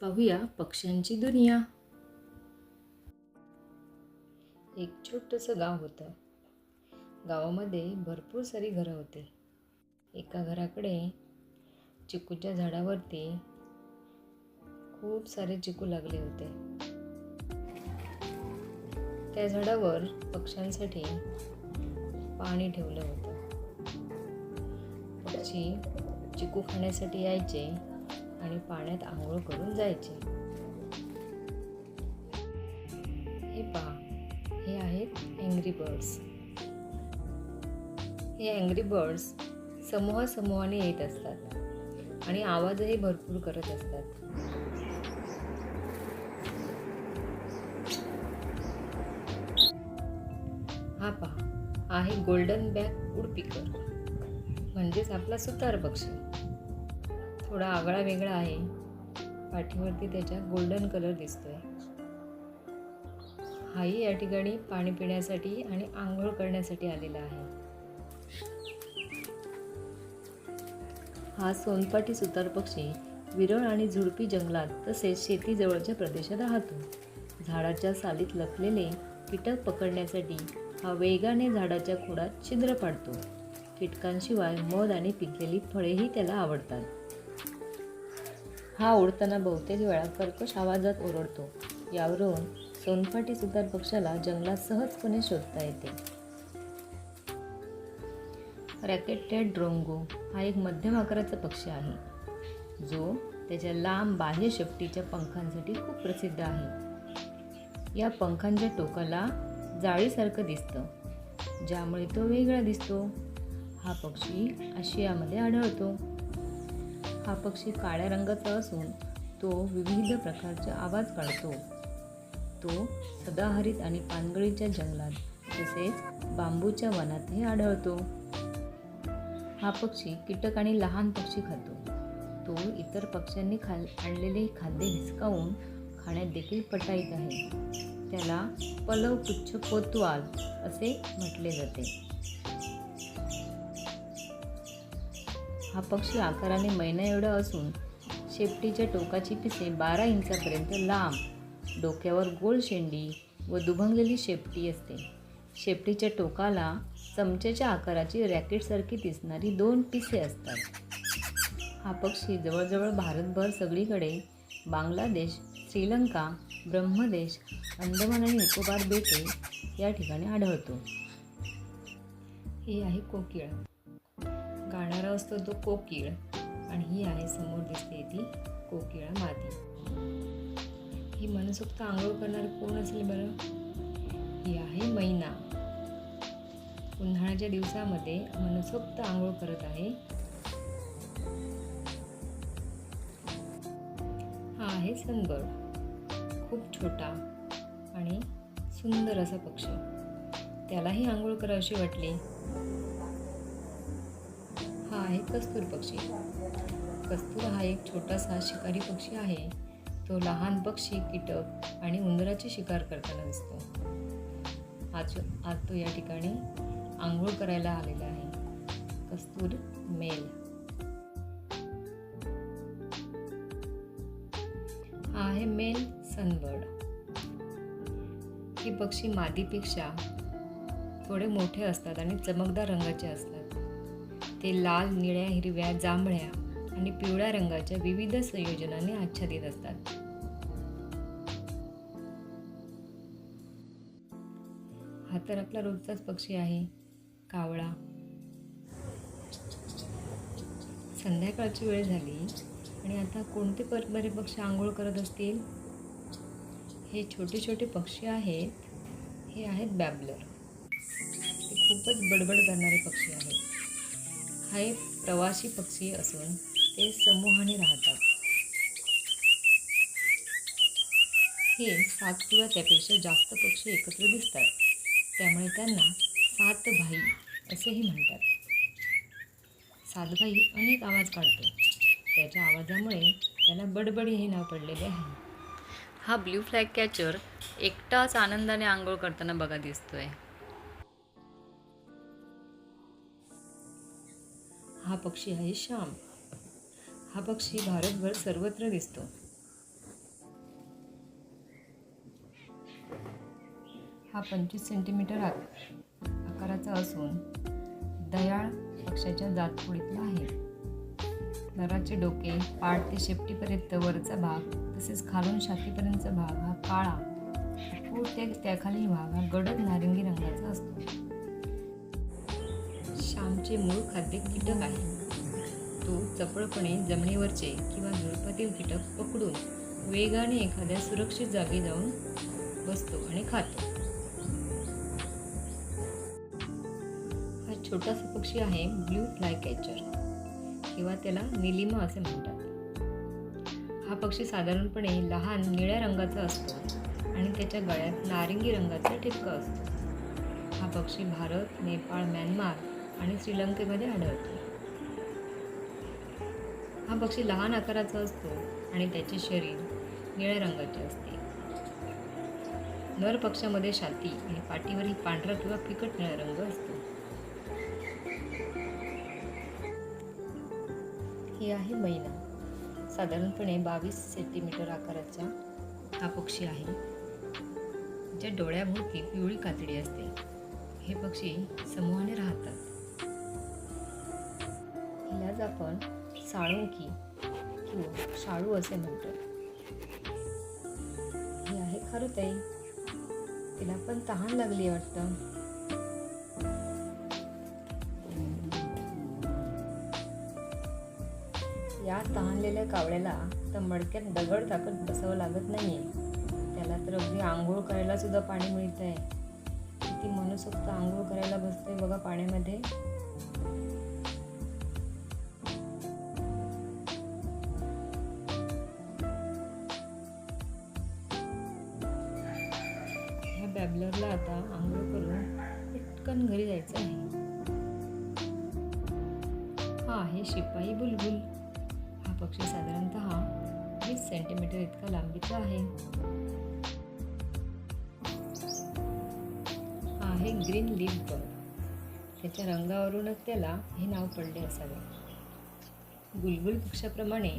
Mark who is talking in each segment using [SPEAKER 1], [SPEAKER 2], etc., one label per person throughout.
[SPEAKER 1] पाहूया पक्ष्यांची दुनिया. एक छोटंसं गाव होतं. गावामध्ये भरपूर सारी घरं होती. एका घराकडे चिकूच्या झाडावरती खूप सारे चिकू लागले होते. त्या झाडावर पक्ष्यांसाठी पाणी ठेवलं होतं. पक्षी चिकू खाण्यासाठी यायचे. आणि पाण्यात आंघोळ करून जायचे. हे पहा हे आहेत अँग्री बर्ड्स हे अँग्री बर्ड्स समूहासमूहाने येत असतात आणि आवाजही भरपूर करत असतात. हा पहा आहे गोल्डन बॅग उडपिकर म्हणजेच आपला सुतार पक्षी. थोडा आगळा वेगळा आहे. पाठीवरती त्याच्या गोल्डन कलर दिसतोय. हाही या ठिकाणी पाणी पिण्यासाठी आणि आंघोळ करण्यासाठी आलेला आहे. हा सोनपाठी सुतार पक्षी विरळ आणि झुडपी जंगलात तसेच शेतीजवळच्या प्रदेशात राहतो. झाडाच्या सालीत लपलेले कीटक पकडण्यासाठी हा वेगाने झाडाच्या खोडात छिद्र पाडतो. कीटकांशिवाय मध आणि पिकलेली फळेही त्याला आवडतात. हा ओढताना बहुतेक वेळा कर्कश आवाजात ओरडतो. यावरून सोनफाटी सुतार पक्षाला जंगलात सहजपणे शोधता येते. रॅकेटेड ड्रोंगो हा एक मध्यम आकाराचा पक्षी आहे. जो त्याच्या लांब बाह्य शेपटीच्या पंखांसाठी खूप प्रसिद्ध आहे. या पंखांच्या टोकाला जाळीसारखं दिसतं ज्यामुळे तो वेगळा दिसतो. हा पक्षी आशियामध्ये आढळतो. हा पक्षी काळ्या रंगाचा असून तो विविध प्रकारचे आवाज काढतो. तो सदाहरित आणि पानगळीच्या जंगलात तसेच बांबूच्या वनातही आढळतो. हा पक्षी कीटक आणि लहान पक्षी खातो. तो इतर पक्ष्यांनी खा आणलेले खाद्य हिसकावून खाण्यात देखील पटाईत आहे. त्याला पलव पुच्छ कोतवाल असे म्हटले जाते. हा पक्षी आकाराने मैना एवढा असून शेपटीच्या टोकाची पिसे बारा इंचापर्यंत लांब डोक्यावर गोल शेंडी व दुभंगलेली शेपटी असते. शेपटीच्या टोकाला चमच्याच्या आकाराची रॅकेटसारखी दिसणारी दोन पिसे असतात. हा पक्षी जवळजवळ भारतभर सगळीकडे बांगलादेश श्रीलंका ब्रह्मदेश अंदमान आणि निकोबार बेटे या ठिकाणी आढळतो. ही आहे कोकिळ. गाणारा असतो तो कोकिळ. आणि ही आहे समोर दिसते ती कोकिळा माती. ही मनसोक्त आंघोळ करणारी कोण असेल बरं? ही आहे मैना. उन्हाळ्याच्या दिवसामध्ये मनसोक्त आंघोळ करत आहे. हा आहे सनबर्ड. खूप छोटा आणि सुंदर असा पक्षी. त्यालाही आंघोळ करावीशी वाटली. आहे कस्तूर पक्षी. कस्तूर हा एक छोटासा शिकारी पक्षी आहे. तो लहान पक्षी कीटक आणि उंदराची शिकार करताना दिसतो. आज आज तो या ठिकाणी आंघोळ करायला आलेला आहे. कस्तूर मेल. हा आहे मेल सनबर्ड. ही पक्षी मादीपेक्षा थोडे मोठे असतात आणि चमकदार रंगाचे असतात. ते लाल निळ्या हिरव्या जांभळ्या आणि पिवळ्या रंगाच्या विविध संयोजनाने आच्छादित असतात. हा तर आपला रोजचाच पक्षी आहे कावळा. संध्याकाळची वेळ झाली आणि आता कोणते पर बरे पक्षी आंघोळ करत असतील? हे छोटे छोटे पक्षी आहेत हे आहेत बॅबलर. ते खूपच बडबड करणारे पक्षी आहेत. हा एक प्रवासी पक्षी असून ते समूहाने राहतात. हे सात किंवा त्यापेक्षा जास्त पक्षी एकत्र दिसतात. त्यामुळे त्यांना सात भाई असेही म्हणतात. सातभाई अनेक आवाज काढतो. त्याच्या आवाजामुळे त्याला बडबडी हे नाव पडलेले आहे. हा ब्ल्यू फ्लॅग कॅचर एकटाच आनंदाने आंघोळ करताना बघा दिसतोय. हा पक्षी आहे श्याम. हा पक्षी भारतभर सर्वत्र दिसतो. हा पंचवीस सेंटीमीटर आकाराचा असून दयाळ पक्ष्याच्या जातपुळीतला आहे. नराचे डोके पाठ ते शेपटीपर्यंत वरचा भाग तसेच खालून छातीपर्यंतचा भाग हा काळा. व त्याखालील भाग हा गडद नारिंगी रंगाचा असतो. श्यामचे मूळ खाद्य कीटक आहे. तो चपळपणे जमिनीवरचे किंवा झुडपातील कीटक पकडून वेगाने एखाद्या सुरक्षित जागी जाऊन बसतो आणि खातो. हा छोटासा पक्षी आहे ब्ल्यू फ्लाय कॅचर किंवा त्याला निलिमा असे म्हणतात. हा पक्षी साधारणपणे लहान निळ्या रंगाचा असतो आणि त्याच्या गळ्यात नारिंगी रंगाचा ठिपका असतो. हा पक्षी भारत नेपाळ म्यानमार आणि श्रीलंकेमध्ये आढळतो. हा पक्षी लहान आकाराचा असतो आणि त्याचे शरीर निळ्या रंगाचे असते. नर पक्षामध्ये छाती आणि पाठीवरील पांढरा किंवा फिकट निळा रंग असतो. ही आहे मैना. साधारणपणे बावीस सेंटीमीटर आकाराचा हा पक्षी आहे ज्या डोळ्याभोवती पिवळी कातडी असते. हे पक्षी समूहाने राहतात. हिलाच आपण साळुंकी किंवा शाळू असे म्हणतो. ही आहे खारुताई तिला पण तहान लागली वाटतं. या तहानलेल्या कावळ्याला तर मडक्यात दगड टाकत बसावं लागत नाहीये. त्याला तर अगदी आंघोळ करायला सुद्धा पाणी मिळत आहे किती मनसोक्त आंघोळ करायला बसते बघा पाण्यामध्ये. ह्या आता आंघोळ करून पटकन घरी जायचं आहे. हा आहे शिपाई बुलबुल. हा पक्षी साधारणतः वीस सेंटीमीटर इतका लांबीचा आहे. हा आहे ग्रीन लीफ बर्ड. त्याच्या रंगावरूनच त्याला हे नाव पडले असावे. बुलबुल पक्षाप्रमाणे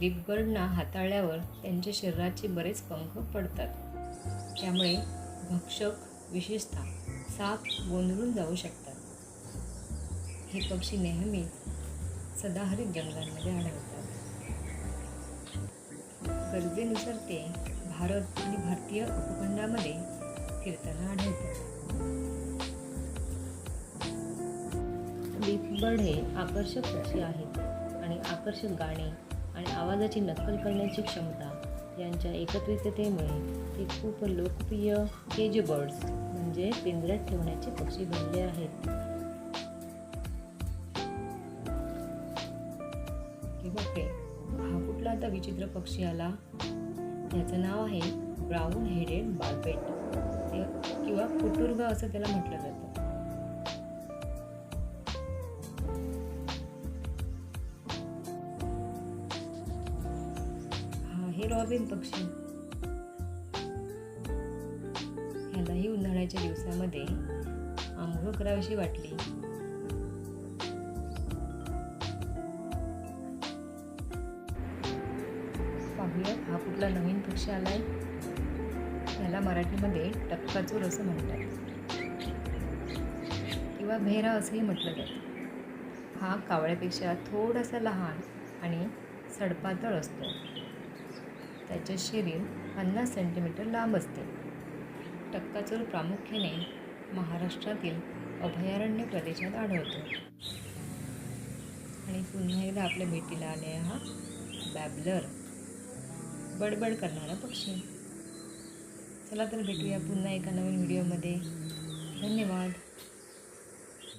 [SPEAKER 1] लिपबर्डना हाताळल्यावर त्यांच्या शरीराचे बरेच पंख पडतात. त्यामुळे भक्षक विशेषतः साप गोंधळून जाऊ शकतात. हे पक्षी नेहमी सदाहरित जंगलांमध्ये आढळतात. गरजेनुसार ते भारत आणि भारतीय उपखंडामध्ये फिरताना आढळतात. लीफबर्ड हे आकर्षक पक्षी आहेत आणि आकर्षक गाणे आणि आवाजाची नक्कल करण्याची क्षमता यांच्या एकत्रिततेमुळे ते खूप लोकप्रिय केज बर्ड्स म्हणजे पिंजऱ्यात ठेवण्याचे पक्षी बनले आहेत. हे हा कुठला आता विचित्र पक्षी आला? याचं नाव आहे ब्राऊन हेडेड बार्बेट किंवा कुटुर्ब असं त्याला म्हटलं जातं. हे रॉबिन पक्षी. ह्यालाही उन्हाळ्याच्या दिवसामध्ये आंघोळ करावीशी वाटली. पाहूयात हा कुठला नवीन पक्षी आलाय? याला मराठीमध्ये टक्काचूर असं म्हणतात. किंवा भेरा असंही म्हटलं जातं. हा कावळ्यापेक्षा थोडासा लहान आणि सडपातळ असतो. त्याचे शरीर पन्नास सेंटीमीटर लांब असते. टक्काचूर प्रामुख्याने महाराष्ट्रातील अभयारण्य प्रदेशात आढळतो. आणि पुन्हा एकदा आपल्या भेटीला आले हा बॅबलर. बडबड करणारा पक्षी. चला तर भेटूया पुन्हा एका नवीन व्हिडिओमध्ये. धन्यवाद.